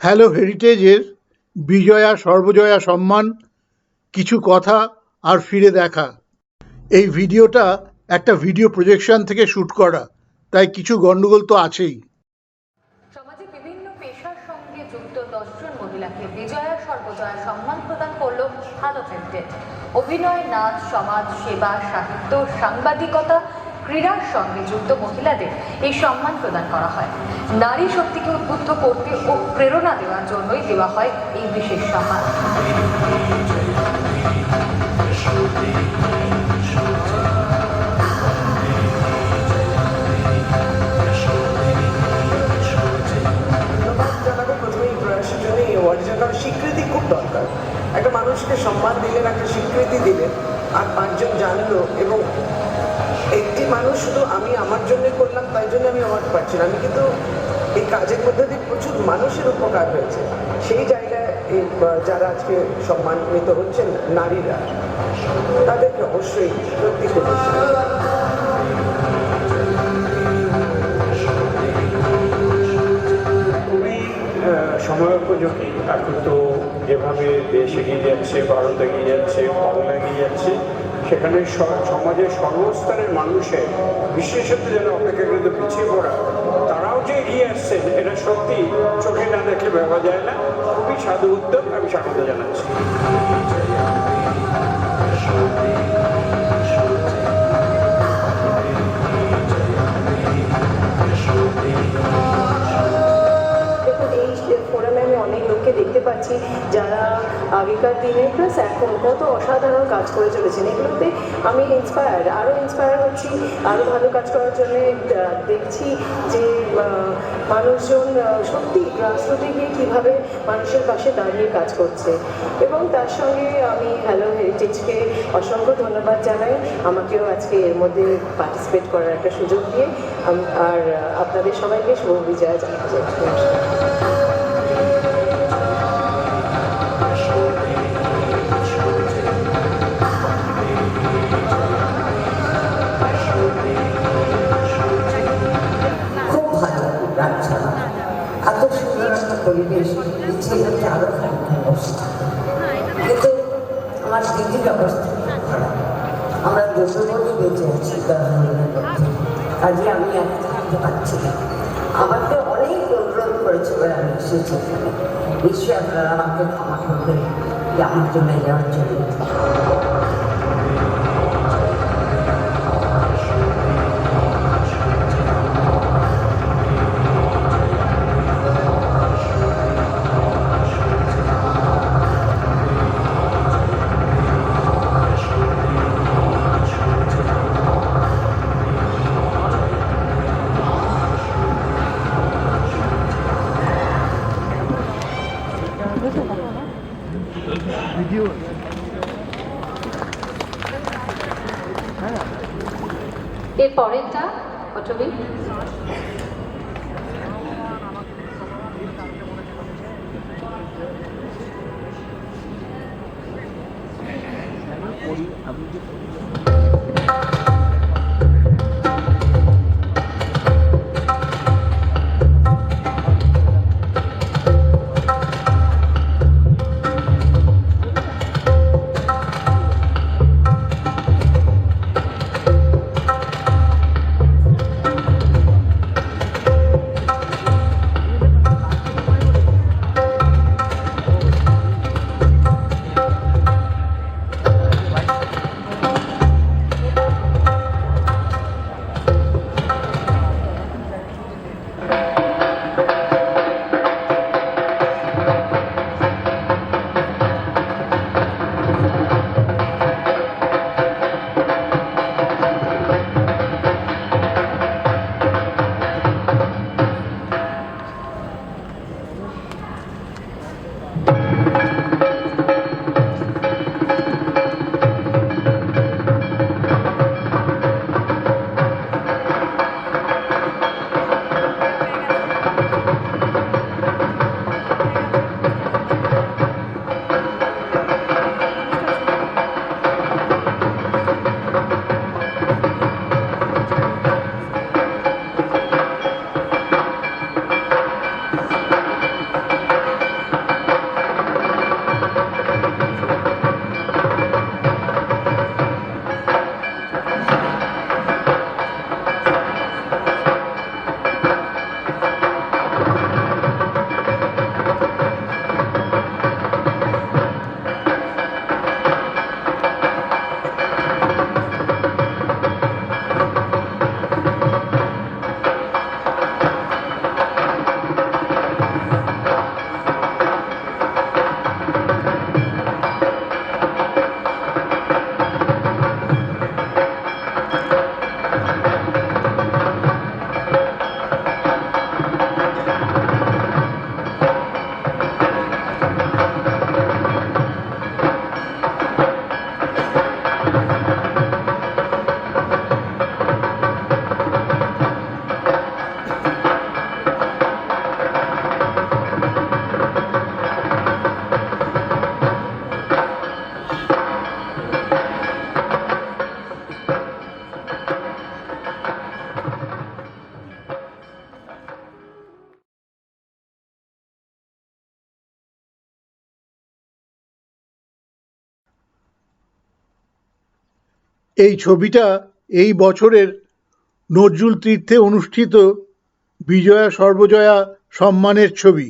Hello হেরিটেজের Bijoya, Sarbajaya সম্মান, কিছু কথা আর ফিরে দেখা। এই ভিডিওটা একটা ভিডিও প্রজেকশন থেকে শ্যুট করা, তাই কিছু গন্ডগোল তো আছেই। সমাজে বিভিন্ন পেশার সঙ্গে যুক্ত দশজন মহিলাকে বিজয়া, সর্বজয়া সম্মান প্রদান করল হ্যালো অভিনয়, নাচ, সমাজ, সেবা, সাহিত্য, সাংবাদিকতা ক্রীড়ার সঙ্গে যুক্ত মহিলাদের এই সম্মান প্রদান করা হয়। নারী শক্তিকে উদ্বুদ্ধ করতে ও প্রেরণা দেওয়ার জন্যই দেওয়া হয় এই বিশেষ সম্মান। স্বীকৃতি খুব দরকার। একটা মানুষকে সম্মান দিলেন, একটা স্বীকৃতি দিলেন, আর পাঁচজন জানলো এবং একটি মানুষ শুধু আমি আমার জন্য করলাম তাই জন্য আমি অ্যাওয়ার্ড পাচ্ছি না। আমি কিন্তু এই কাজের মধ্যে দিয়ে প্রচুর মানুষের উপকার হয়েছে। সেই জায়গায় এই যারা আজকে সম্মানিত হচ্ছেন নারীরা তাদেরকে অবশ্যই সত্যি আহ, সময়োপযোগী। এখন তো যেভাবে দেশ এগিয়ে যাচ্ছে ভারত এগিয়ে যাচ্ছে বাংলা এগিয়ে যাচ্ছে সেখানে সমাজের সর্বস্তরের মানুষের বিশেষত যেন অপেক্ষাকৃত পিছিয়ে পড়া, তারাও যে এগিয়ে আসছেন, এটা সত্যি চোখে না দেখে ভাবা যায় না। খুবই সাধু উদ্যোগ, আমি স্বাগত জানাচ্ছি। আগেকার দিনে প্লাস এখন কত অসাধারণ কাজ করে চলেছেন। এগুলোতে আমি ইন্সপায়ার্ড আরও ইন্সপায়ার হচ্ছি আরও ভালো কাজ করার জন্য দেখছি যে মানুষজন সত্যি গ্রাসরুটে গিয়ে কীভাবে মানুষের পাশে দাঁড়িয়ে কাজ করছে। এবং তার সঙ্গে আমি হ্যালো হেরিটেজকে অসংখ্য ধন্যবাদ জানাই। আমাকেও আজকে এর মধ্যে পার্টিসিপেট করার একটা সুযোগ দিয়ে। আর আপনাদের সবাইকে শুভ বিজয়া জানাতে চাই পরিবেশ ইচ্ছে হচ্ছে আরও খানিকটা বসে কিন্তু আমার দিদির অবস্থা আমরা দুটো বছর বেঁচে আছি কাজে আমি এক থাকতে পারছি না। আমাকে অনেক অনুরোধ করেছে বলে আমি এসেছি এখানে। নিশ্চয়ই আপনারা আমাকে ক্ষমা করবেন। যে আমার জন্য যাওয়ার জন্য। ভিডিও এর পরেরটা অটবি আমি যে এই ছবিটা এই বছরের নজরুল তীর্থে অনুষ্ঠিত বিজয়া সর্বজয়া সম্মানের ছবি।